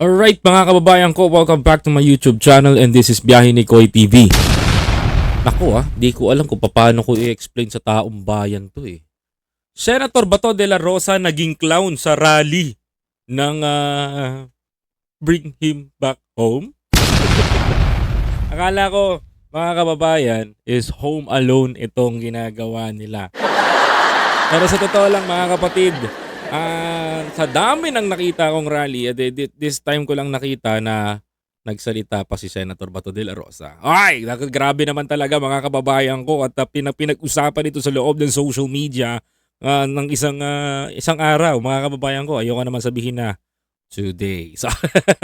Alright mga kababayan ko, welcome back to my YouTube channel and this is Biyahe ni Koy TV. Naku ah, di ko alam kung paano ko i-explain sa taong bayan to eh. Senator Bato de la Rosa naging clown sa rally ng ah, Bring Him Back Home. Akala ko mga kababayan is home alone itong ginagawa nila. Pero sa totoo lang mga kapatid, ah, sa dami ng nakita kong rally, eh, this time ko lang nakita na nagsalita pa si Senator Bato de la Rosa. Ay, grabe naman talaga mga kababayan ko at uh, pinag- pinag-usapan ito sa loob ng social media ah, ng isang ah, isang araw mga kababayan ko. Ayoko naman sabihin na two days.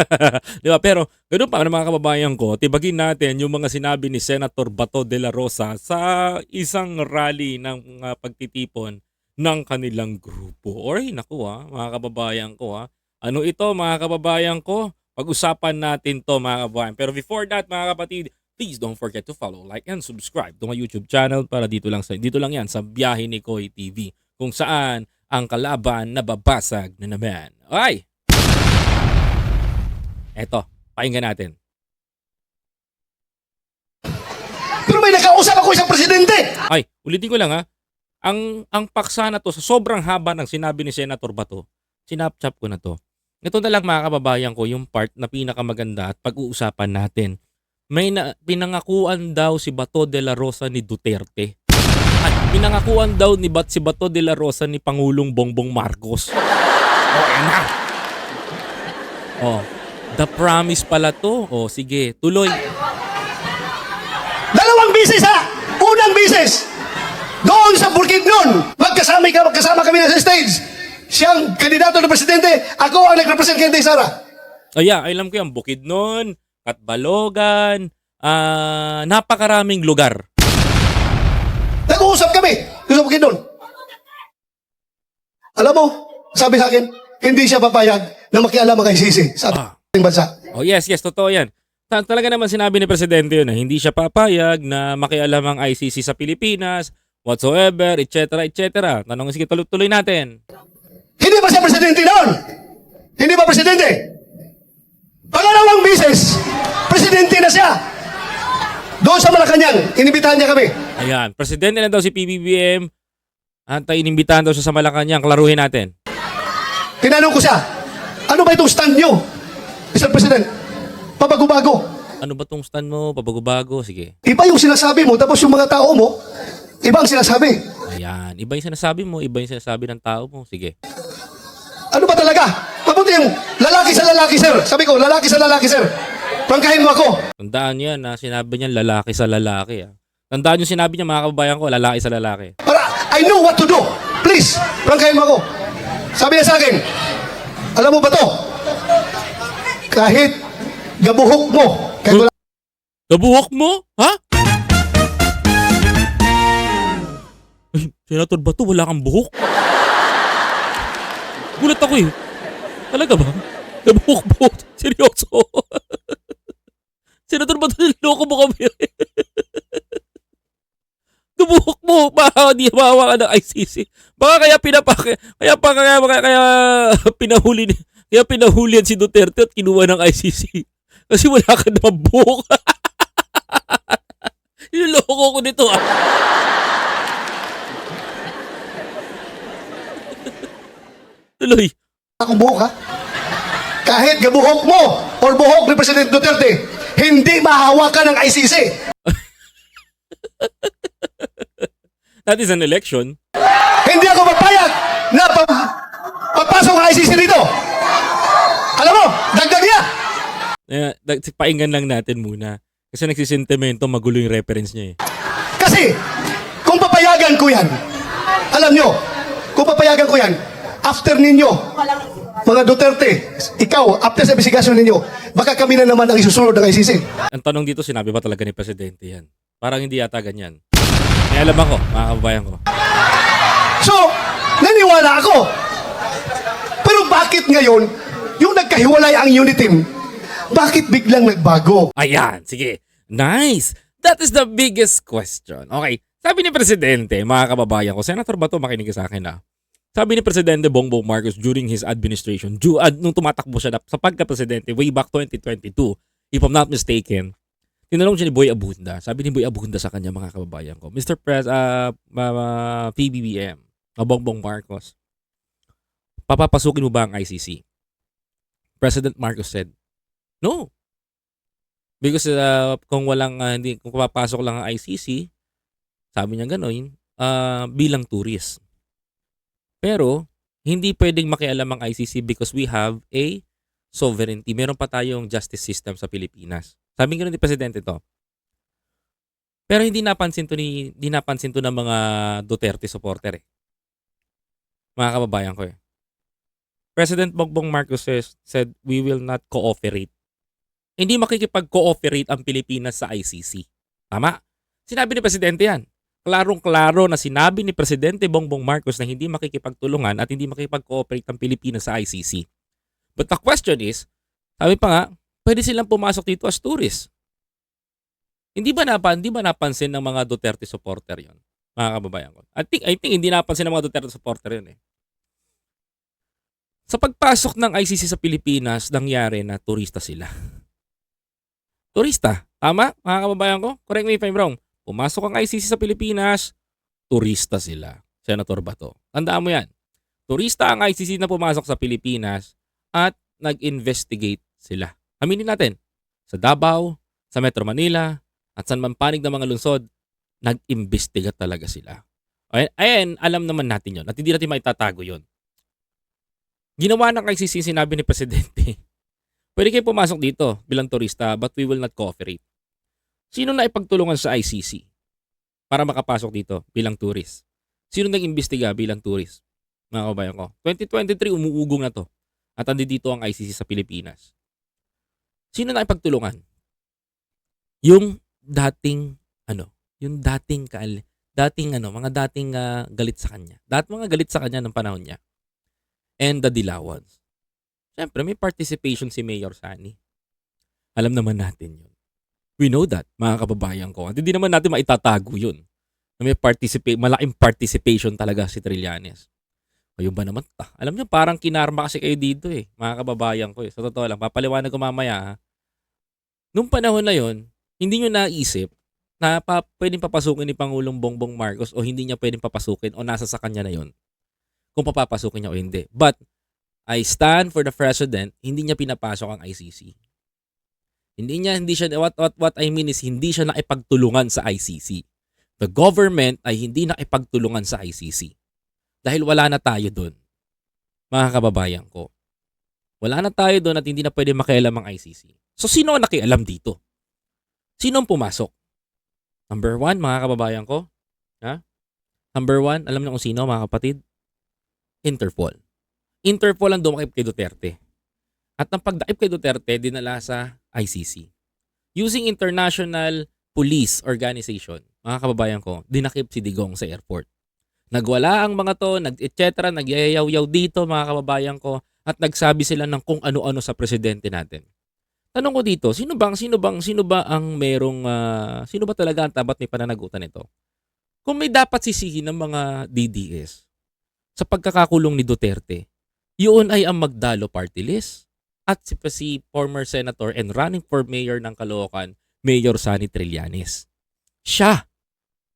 Di ba? Pero ganun pa mga kababayan ko, tibagin natin yung mga sinabi ni Senator Bato de la Rosa sa isang rally ng ah, pagtitipon ng kanilang grupo. Or naku ha, mga kababayan ko ha. Ano ito mga kababayan ko? Pag-usapan natin to mga kababayan. Pero before that mga kapatid, please don't forget to follow, like, and subscribe to my YouTube channel para dito lang sa dito lang yan sa Biyahe ni Koy TV kung saan ang kalaban nababasag na naman. Ay! Eto, pakinggan natin. Pero may nakausap ako isang presidente. Ay, ulitin ko lang ha. Ang ang paksa na to sa sobrang haba ng sinabi ni Senator Bato, sinapchap ko na to. Ito na lang mga kababayan ko yung part na pinakamaganda at pag-uusapan natin. May na, pinangakuan daw si Bato de la Rosa ni Duterte. At pinangakuan daw ni Bat si Bato de la Rosa ni Pangulong Bongbong Marcos. O, oh, na. Oh, the promise pala to. Oh, sige, tuloy. Dalawang bisis ha. Unang bisis. Doon sa Bukidnon. Magkasama, ka, magkasama kami na sa stage. Siyang kandidato ng presidente. Ako ang nag-represent kay Sara. Oh yeah, alam ko yan. Bukidnon, Katbalogan, ah napakaraming lugar. Nag-uusap kami. Sa Bukidnon. Alam mo, sabi sa akin, hindi siya papayag na makialam kay Sisi sa Ah. ating bansa. Oh yes, yes, totoo yan. Ta- talaga naman sinabi ni Presidente yun na hindi siya papayag na makialam ang ICC sa Pilipinas, whatsoever, etc., etc. Tanong sige, tuloy-tuloy natin. Hindi ba siya presidente noon? Hindi ba presidente? Pangalawang bisis, presidente na siya. Doon sa Malacanang, inibitahan niya kami. Ayan, Presidente na daw si PBBM. Antay inimbitahan daw siya sa Malacanang. Klaruhin natin. Tinanong ko siya, ano ba itong stand nyo, Mr. President? Pabago-bago. Ano ba tong stand mo? Pabago-bago? Sige. Iba yung sinasabi mo, tapos yung mga tao mo, iba ang sinasabi. Ayan. Iba yung sinasabi mo, iba yung sinasabi ng tao mo. Sige. Ano ba talaga? Mabuti yung lalaki sa lalaki, sir. Sabi ko, lalaki sa lalaki, sir. Prangkahin mo ako. Tandaan niyo yan na sinabi niya lalaki sa lalaki. Ah. Tandaan niyo sinabi niya mga kababayan ko, lalaki sa lalaki. Para I know what to do. Please, prangkahin mo ako. Sabi niya sa akin, alam mo ba to? Kahit gabuhok mo, kahit wala Nabuhok mo? Ha? Senator Bato, wala kang buhok? Gulat ako eh. Talaga ba? Nabuhok-buhok. Seryoso. Senator Bato, niloko mo kami. Nabuhok mo. Baka di mahawa ka ng ICC. Baka kaya pinapake. Kaya pa kaya, kaya, kaya pinahuli ni kaya pinahuli yan si Duterte at kinuha ng ICC. Kasi wala ka naman buhok. Niloko ko nito ah. Tuloy. akong buhok, ha? Kahit gabuhok mo or buhok ni President Duterte, hindi mahawakan ng ICC. That is an election. Hindi ako papayag na pa- papasok ang ICC dito. Alam mo, dagdag niya. Eh, dag- painggan lang natin muna. Kasi nagsisentimento, magulo yung reference niya eh. Kasi, kung papayagan ko yan, alam nyo, kung papayagan ko yan, after ninyo, mga Duterte, ikaw, after sa investigasyon ninyo, baka kami na naman ang isusunod ng ICC. Ang tanong dito, sinabi ba talaga ni Presidente yan? Parang hindi yata ganyan. May alam ako, mga kababayan ko. So, naniwala ako. Pero bakit ngayon, yung nagkahiwalay ang unit team, bakit biglang nagbago? Ayan, sige. Nice! That is the biggest question. Okay, sabi ni Presidente, mga kababayan ko, Senator Bato, makinig sa akin ah. Sabi ni Presidente Bongbong Marcos during his administration, du, ad, nung tumatakbo siya na, sa pagka-presidente way back 2022, if I'm not mistaken, tinanong siya ni Boy Abunda. Sabi ni Boy Abunda sa kanya mga kababayan ko, Mr. Pres, uh, uh, PBBM, uh, Bongbong Marcos, papapasukin mo ba ang ICC? President Marcos said, no. Because uh, kung walang, uh, hindi, kung papasok lang ang ICC, sabi niya gano'n, uh, bilang tourist. Pero, hindi pwedeng makialam ang ICC because we have a sovereignty. Meron pa tayong justice system sa Pilipinas. Sabi nga ni Presidente to. Pero hindi napansin to ni hindi napansin to ng mga Duterte supporter eh. Mga kababayan ko eh. President Bongbong Marcos said, we will not cooperate. Hindi makikipag-cooperate ang Pilipinas sa ICC. Tama? Sinabi ni Presidente yan. Klarong-klaro na sinabi ni Presidente Bongbong Marcos na hindi makikipagtulungan at hindi makikipag-cooperate ang Pilipinas sa ICC. But the question is, sabi pa nga, pwede silang pumasok dito as tourists. Hindi ba napan, hindi ba napansin ng mga Duterte supporter 'yon? Mga kababayan ko. I think I think hindi napansin ng mga Duterte supporter 'yon eh. Sa pagpasok ng ICC sa Pilipinas, nangyari na turista sila. Turista. Tama, mga kababayan ko? Correct me if I'm wrong. Pumasok ang ICC sa Pilipinas, turista sila. Senator Bato. Tandaan mo yan. Turista ang ICC na pumasok sa Pilipinas at nag-investigate sila. Aminin natin, sa Davao, sa Metro Manila, at sa mampanig ng mga lungsod, nag-imbestiga talaga sila. Ayan, ayan, alam naman natin yon at hindi natin maitatago yon. Ginawa ng ICC sinabi ni Presidente, pwede kayo pumasok dito bilang turista but we will not cooperate. Sino na ipagtulungan sa ICC para makapasok dito bilang tourist? Sino nag-imbestiga bilang tourist? Mga kabayan ko. 2023, umuugong na to. At dito ang ICC sa Pilipinas. Sino na ipagtulungan? Yung dating, ano, yung dating kaal, dating ano, mga dating ah, galit sa kanya. Dat mga galit sa kanya ng panahon niya. And the Dilawans. Siyempre, may participation si Mayor Sani. Alam naman natin yun. We know that, mga kababayan ko. At hindi naman natin maitatago yun. Na may participate, malaking participation talaga si Trillanes. Ayun ba naman? Ah, alam niyo, parang kinarma kasi kayo dito eh. Mga kababayan ko eh. Sa totoo lang, papaliwanag ko mamaya ha. Nung panahon na yon, hindi nyo naisip na pa, pwedeng papasukin ni Pangulong Bongbong Marcos o hindi niya pwedeng papasukin o nasa sa kanya na yon kung papapasukin niya o hindi. But, I stand for the President, hindi niya pinapasok ang ICC. Hindi niya, hindi siya, what, what, what I mean is, hindi siya nakipagtulungan sa ICC. The government ay hindi nakipagtulungan sa ICC. Dahil wala na tayo doon. Mga kababayan ko. Wala na tayo doon at hindi na pwede makialam ang ICC. So, sino ang nakialam dito? Sino ang pumasok? Number one, mga kababayan ko. Ha? Number one, alam niyo kung sino, mga kapatid? Interpol. Interpol ang dumakip kay Duterte. At ang pagdakip kay Duterte, dinala sa ICC. Using International Police Organization, mga kababayan ko, dinakip si Digong sa airport. Nagwala ang mga to, nag etc. nagyayaw-yaw dito mga kababayan ko at nagsabi sila ng kung ano-ano sa presidente natin. Tanong ko dito, sino bang sino bang sino ba ang merong ah, sino ba talaga ang tabat ni pananagutan nito? Kung may dapat sisihin ng mga DDS sa pagkakakulong ni Duterte, yun ay ang Magdalo Party List at si, si former senator and running for mayor ng Caloocan, Mayor Sani Trillanes. Siya,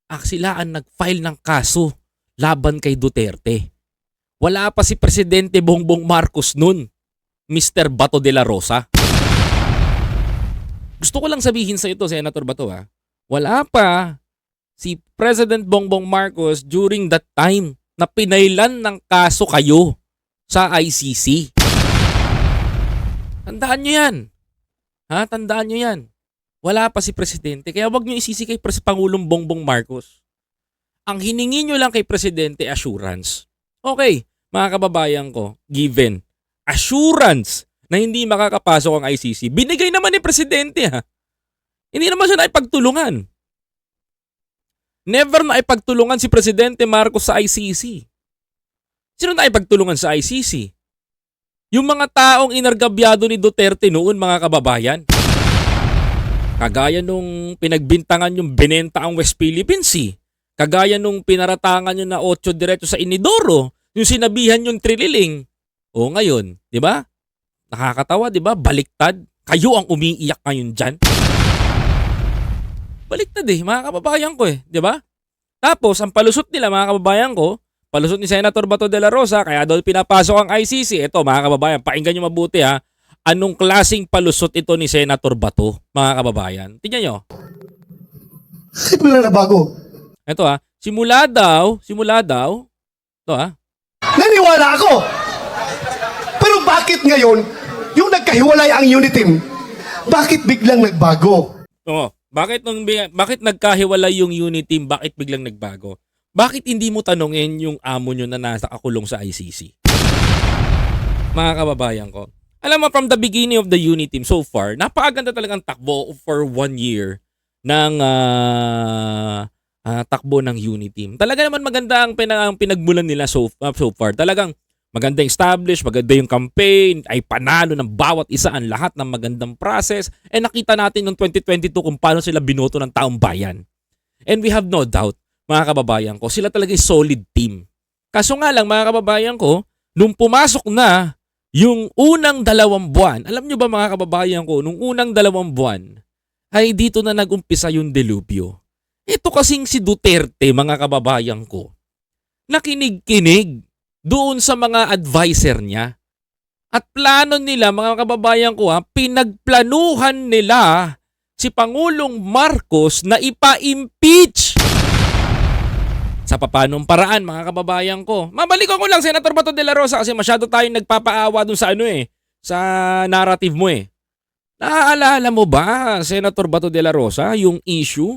aksilaan nag-file ng kaso laban kay Duterte. Wala pa si Presidente Bongbong Marcos nun, Mr. Bato de la Rosa. Gusto ko lang sabihin sa ito, Senator Bato ha, wala pa si President Bongbong Marcos during that time na pinailan ng kaso kayo sa ICC. Tandaan nyo yan. Ha? Tandaan nyo yan. Wala pa si Presidente. Kaya wag nyo isisi kay Pangulong Bongbong Marcos. Ang hiningi nyo lang kay Presidente, assurance. Okay, mga kababayan ko, given. Assurance na hindi makakapasok ang ICC. Binigay naman ni Presidente ha. Hindi naman siya naipagtulungan. Never na ipagtulungan si Presidente Marcos sa ICC. Sino na ipagtulungan sa ICC? Yung mga taong inargabyado ni Duterte noon mga kababayan. Kagaya nung pinagbintangan yung binenta ang West Philippine Sea. Kagaya nung pinaratangan nyo na 8 diretso sa Inidoro Yung sinabihan yung trililing. O ngayon, di ba? Nakakatawa, di ba? Baliktad. Kayo ang umiiyak ngayon dyan. Baliktad eh, mga kababayan ko eh, di ba? Tapos, ang palusot nila, mga kababayan ko, palusot ni Senator Bato de la Rosa, kaya daw pinapasok ang ICC. Ito, mga kababayan, pakinggan nyo mabuti ha. Anong klasing palusot ito ni Senator Bato, mga kababayan? Tingnan nyo. Bakit biglang nabago? Ito ha, simula daw, simula daw, ito ha, Naniwala ako! Pero bakit ngayon, yung nagkahiwalay ang unit team, bakit biglang nagbago? Oo. Bakit nung bakit nagkahiwalay yung unit team? Bakit biglang nagbago? Bakit hindi mo tanungin yung amo nyo na nasa kakulong sa ICC? Mga kababayan ko. Alam mo, from the beginning of the unit team so far, napakaganda talagang takbo for one year ng ah, ah, takbo ng unit team. Talaga naman maganda ang, pinag- ang pinagmulan nila so, ah, so far. Talagang maganda yung establish, maganda yung campaign, ay panalo ng bawat isa ang lahat ng magandang process. And nakita natin noong 2022 kung paano sila binoto ng taong bayan. And we have no doubt, mga kababayan ko, sila talaga yung solid team. Kaso nga lang, mga kababayan ko, nung pumasok na yung unang dalawang buwan, alam nyo ba mga kababayan ko, nung unang dalawang buwan, ay dito na nagumpisa yung delubyo. Ito kasing si Duterte, mga kababayan ko, nakinig-kinig doon sa mga advisor niya. At plano nila, mga kababayan ko ha, pinagplanuhan nila si Pangulong Marcos na ipa-impeach. Sa papanong paraan, mga kababayan ko. Mabalikan ko lang, Senator Bato de la Rosa, kasi masyado tayong nagpapaawa dun sa ano eh, sa narrative mo eh. Naaalala mo ba, Senator Bato de la Rosa, yung issue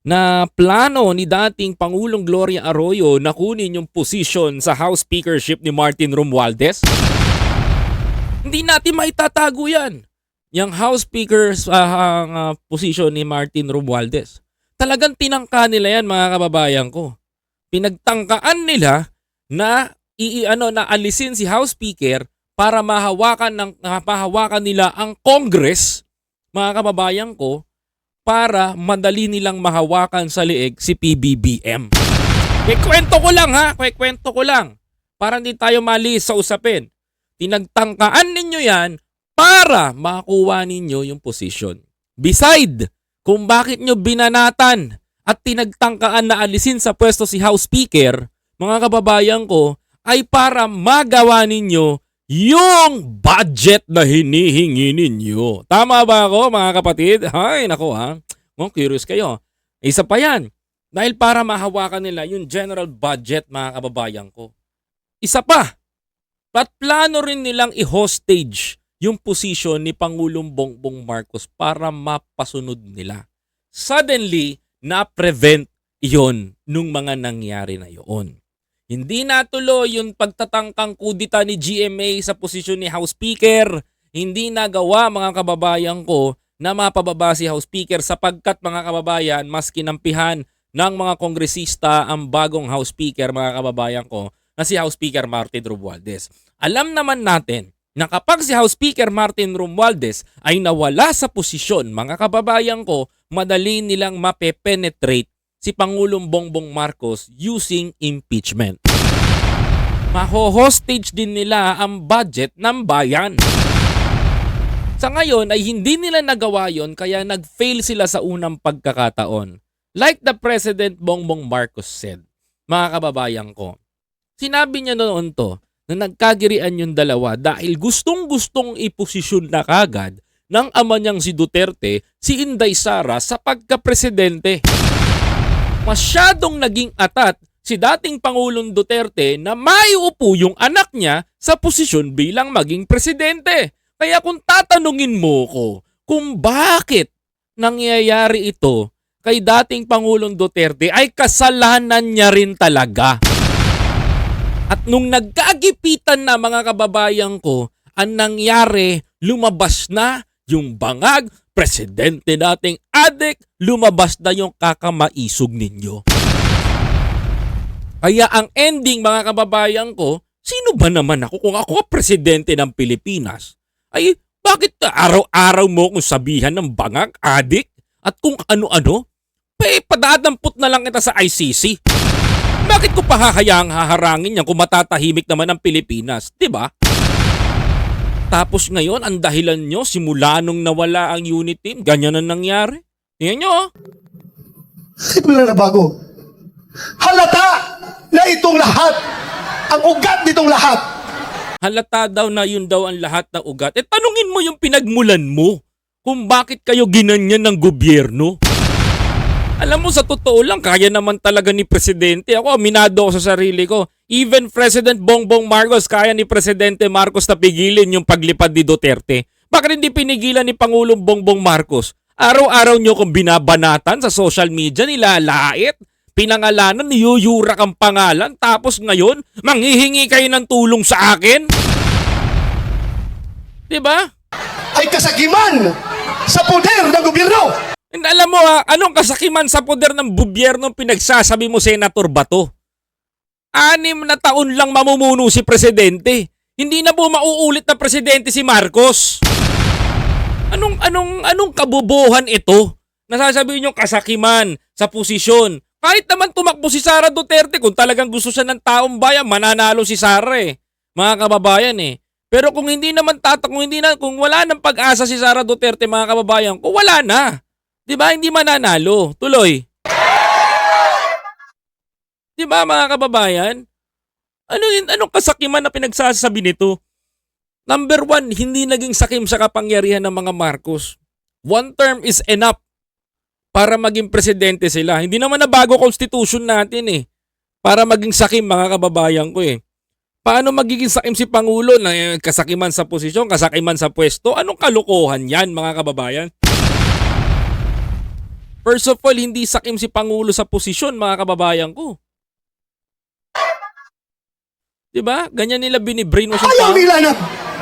na plano ni dating Pangulong Gloria Arroyo na kunin yung position sa House Speakership ni Martin Romualdez? Hindi natin maitatago yan. Yung House Speaker's ah, ang, ah, position ni Martin Romualdez. Talagang tinangka nila yan mga kababayan ko. Pinagtangkaan nila na i ano na alisin si House Speaker para mahawakan ng mahawakan nila ang Congress mga kababayan ko para madali nilang mahawakan sa liig si PBBM. Eh, kwento ko lang ha, kwento ko lang. Para hindi tayo mali sa usapin. Tinagtangkaan ninyo yan para makuha ninyo yung position. Beside, kung bakit nyo binanatan at tinagtangkaan na alisin sa pwesto si House Speaker, mga kababayan ko, ay para magawa ninyo yung budget na hinihingi ninyo. Tama ba ako mga kapatid? Ay, nako ha. Oh, curious kayo. Isa pa yan. Dahil para mahawakan nila yung general budget mga kababayan ko. Isa pa. At plano rin nilang i-hostage yung posisyon ni Pangulong Bongbong Marcos para mapasunod nila. Suddenly, na-prevent iyon nung mga nangyari na iyon. Hindi natuloy yung pagtatangkang kudita ni GMA sa posisyon ni House Speaker. Hindi nagawa mga kababayan ko na mapababa si House Speaker sapagkat mga kababayan mas kinampihan ng mga kongresista ang bagong House Speaker mga kababayan ko na si House Speaker Martin Romualdez. Alam naman natin na kapag si House Speaker Martin Romualdez ay nawala sa posisyon mga kababayan ko, madali nilang mape-penetrate si Pangulong Bongbong Marcos using impeachment. Maho-hostage din nila ang budget ng bayan. Sa ngayon ay hindi nila nagawa yon kaya nag-fail sila sa unang pagkakataon. Like the President Bongbong Marcos said, mga kababayan ko, sinabi niya noon to na nagkagirian yung dalawa dahil gustong-gustong iposisyon na kagad ng ama niyang si Duterte si Inday Sara sa pagka-presidente masyadong naging atat si dating Pangulong Duterte na maiupo yung anak niya sa posisyon bilang maging presidente. Kaya kung tatanungin mo ko kung bakit nangyayari ito kay dating Pangulong Duterte ay kasalanan niya rin talaga. At nung nagkagipitan na mga kababayan ko, ang nangyari, lumabas na yung bangag, presidente nating adik, lumabas na yung kakamaisog ninyo. Kaya ang ending mga kababayan ko, sino ba naman ako kung ako presidente ng Pilipinas? Ay, bakit araw-araw mo akong sabihan ng bangag, adik, at kung ano-ano? Pa, padadampot na lang kita sa ICC. Bakit ko pahahayaang haharangin yan kung matatahimik naman ang Pilipinas? 'Di ba? Tapos ngayon, ang dahilan nyo, simula nung nawala ang unit team, ganyan ang nangyari. Tingnan nyo, oh. Wala na bago? Halata na itong lahat, ang ugat nitong lahat, halata daw na yun daw ang lahat ng ugat. Eh tanungin mo yung pinagmulan mo kung bakit kayo ginanyan ng gobyerno. Alam mo, sa totoo lang, kaya naman talaga ni Presidente. Ako, aminado ako sa sarili ko. Even President Bongbong Marcos, kaya ni Presidente Marcos na pigilin yung paglipad ni Duterte. Bakit hindi pinigilan ni Pangulong Bongbong Marcos? Araw-araw nyo kong binabanatan sa social media, nilalait, pinangalanan, niyuyurak ang pangalan, tapos ngayon, manghihingi kayo ng tulong sa akin? 'Di ba? ay kasakiman sa poder ng gobyerno. And alam mo ha, anong kasakiman sa poder ng gobyerno pinagsasabi mo, Senator Bato? Anim na taon lang mamumuno si Presidente. Hindi na po mauulit na Presidente si Marcos. Anong, anong, anong kabobohan ito? Nasasabihin nyo kasakiman sa posisyon. Kahit naman tumakbo si Sara Duterte kung talagang gusto siya ng taong bayan, mananalo si Sara eh. Mga kababayan eh. Pero kung hindi naman tatak, kung hindi na, kung wala nang pag-asa si Sara Duterte, mga kababayan, kung wala na. 'Di ba? Hindi mananalo. Tuloy. 'Di ba mga kababayan? Ano anong kasakiman na pinagsasabi nito? Number one, hindi naging sakim sa kapangyarihan ng mga Marcos. One term is enough para maging presidente sila. Hindi naman na bago constitution natin eh. Para maging sakim mga kababayan ko eh. Paano magiging sakim si Pangulo na eh, kasakiman sa posisyon, kasakiman sa pwesto? Anong kalokohan yan mga kababayan? First of all, hindi sakim si Pangulo sa posisyon mga kababayan ko. 'Di ba? Ganyan nila binibrainwash ang Ayaw tao. nila na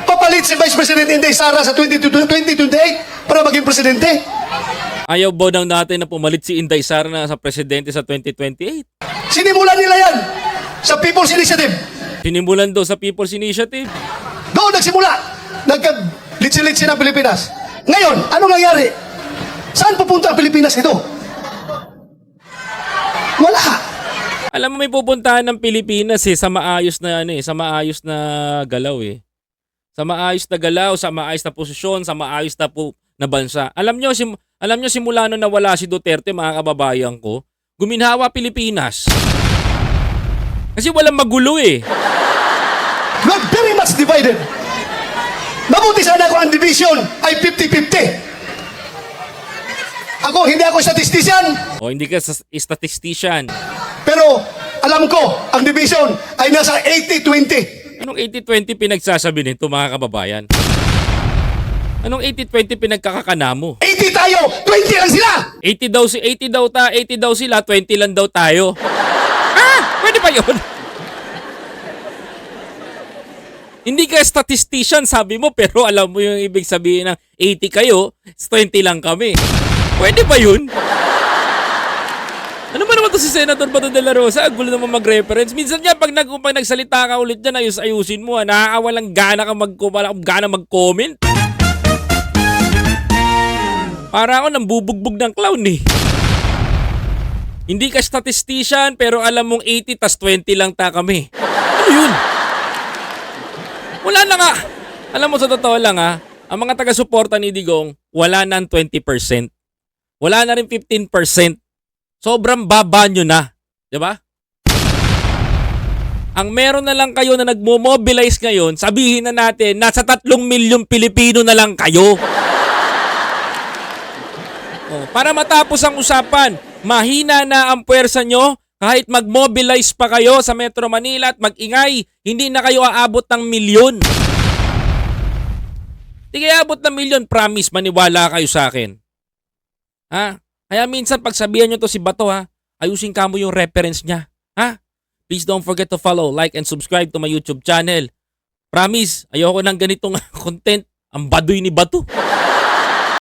papalit si Vice President Inday Sara sa 2022 2028 para maging presidente. Ayaw ba daw natin na pumalit si Inday Sara na sa presidente sa 2028? Sinimulan nila yan sa People's Initiative. Sinimulan daw sa People's Initiative. Doon nagsimula. Nagka-litsi-litsi ng Pilipinas. Ngayon, ano nangyari? Saan pupunta ang Pilipinas nito? Wala. Alam mo may pupuntahan ng Pilipinas eh sa maayos na ano eh, sa maayos na galaw eh. Sa maayos na galaw, sa maayos na posisyon, sa maayos na po na bansa. Alam nyo, sim, alam nyo simula nung nawala si Duterte, mga kababayan ko, guminhawa Pilipinas. Kasi walang magulo eh. We're very much divided. Mabuti sana kung ang division ay 50-50. Ako, hindi ako statistician, O hindi ka sa- statistician. pero alam ko, ang division ay nasa 80-20. Anong 80-20 pinagsasabi nito mga kababayan? Anong 80-20 pinagkakakana mo? 80 tayo, 20 lang sila! 80 daw si 80 daw ta, 80 daw sila, 20 lang daw tayo. ah, pwede pa 'yon? Hindi ka statistician sabi mo pero alam mo yung ibig sabihin ng 80 kayo, 20 lang kami. Pwede ba 'yun? Ano ba naman to si Senator Bato de la Rosa? Ang gulo naman mag-reference. Minsan nga pag, nag, pag nagsalita ka ulit dyan, ayus ayusin mo. Ha? Nakakawalang gana ka mag gana mag-comment. Para ako nang bubugbog ng clown eh. Hindi ka statistician pero alam mong 80 tas 20 lang ta kami. Ano yun? Wala na nga. Alam mo sa totoo lang ha, ang mga taga-suporta ni Digong, wala na ang 20%. Wala na rin 15%. Sobrang baba nyo na. Di ba? Ang meron na lang kayo na nagmo-mobilize ngayon, sabihin na natin, nasa tatlong milyong Pilipino na lang kayo. Oh, para matapos ang usapan, mahina na ang puwersa nyo, kahit mag-mobilize pa kayo sa Metro Manila at mag-ingay, hindi na kayo aabot ng milyon. Hindi kayo aabot ng milyon, promise, maniwala kayo sa akin. Ha? Kaya minsan pagsabihan nyo to si Bato ha, ayusin ka mo yung reference niya. Ha? Please don't forget to follow, like, and subscribe to my YouTube channel. Promise, ayoko ng ganitong content. Ang baduy ni Bato.